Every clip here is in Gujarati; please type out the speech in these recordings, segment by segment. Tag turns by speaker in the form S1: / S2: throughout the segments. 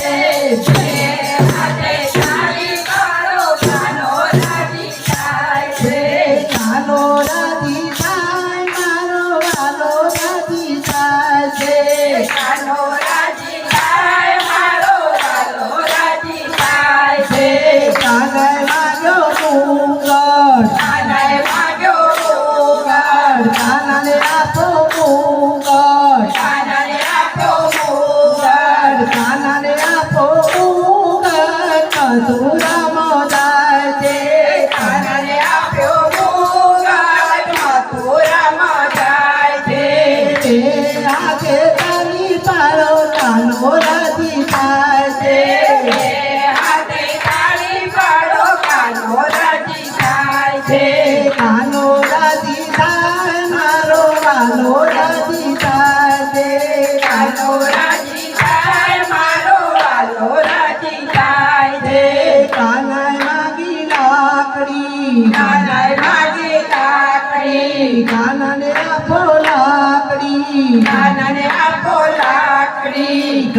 S1: yeah.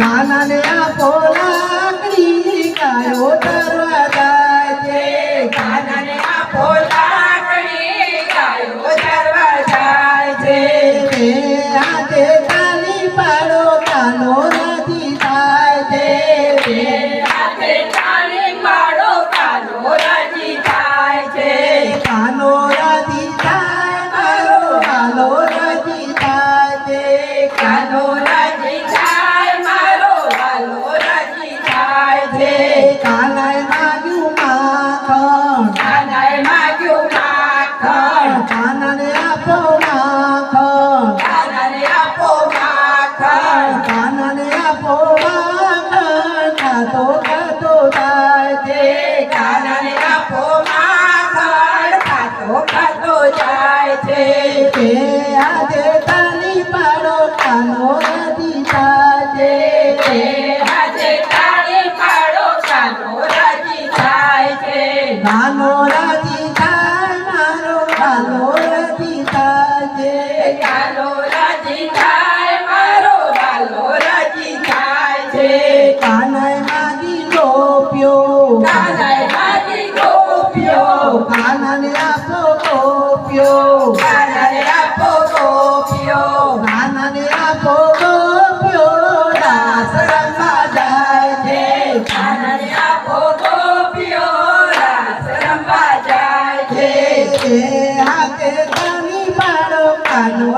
S1: નાના ને આ પોલા કાયો દરવાજા
S2: જાય છે
S1: કે આજે તારી પાડો કાનો નદી થાય છે. ટોપિયો
S2: નાનાને આપો ટોપિયો
S1: નાનાને આપો ટોપિયો રાસરમમાં જાય છે.
S2: નાનાને આપો ટોપિયો રાસરમમાં જાય છે.
S1: હાથે પાણી પાડો કાનો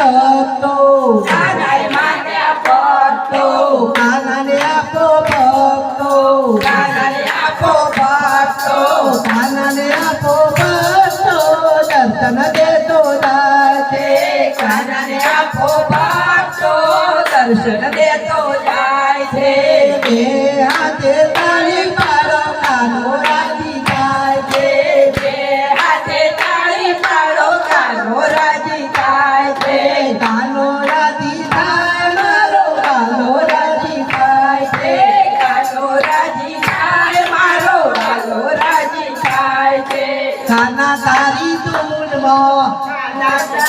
S1: પત્તો
S2: કાનાને માન્યા પત્તો
S1: કાનાને આપો પત્તો
S2: કાનાને આપો પત્તો
S1: કાનાને આપો પત્તો દર્શન દેતો જાતે
S2: કાનાને આપો પત્તો દર્શન દેતો જાય છે
S1: Kanatari Tumulmo
S2: Kanatari Tumulmo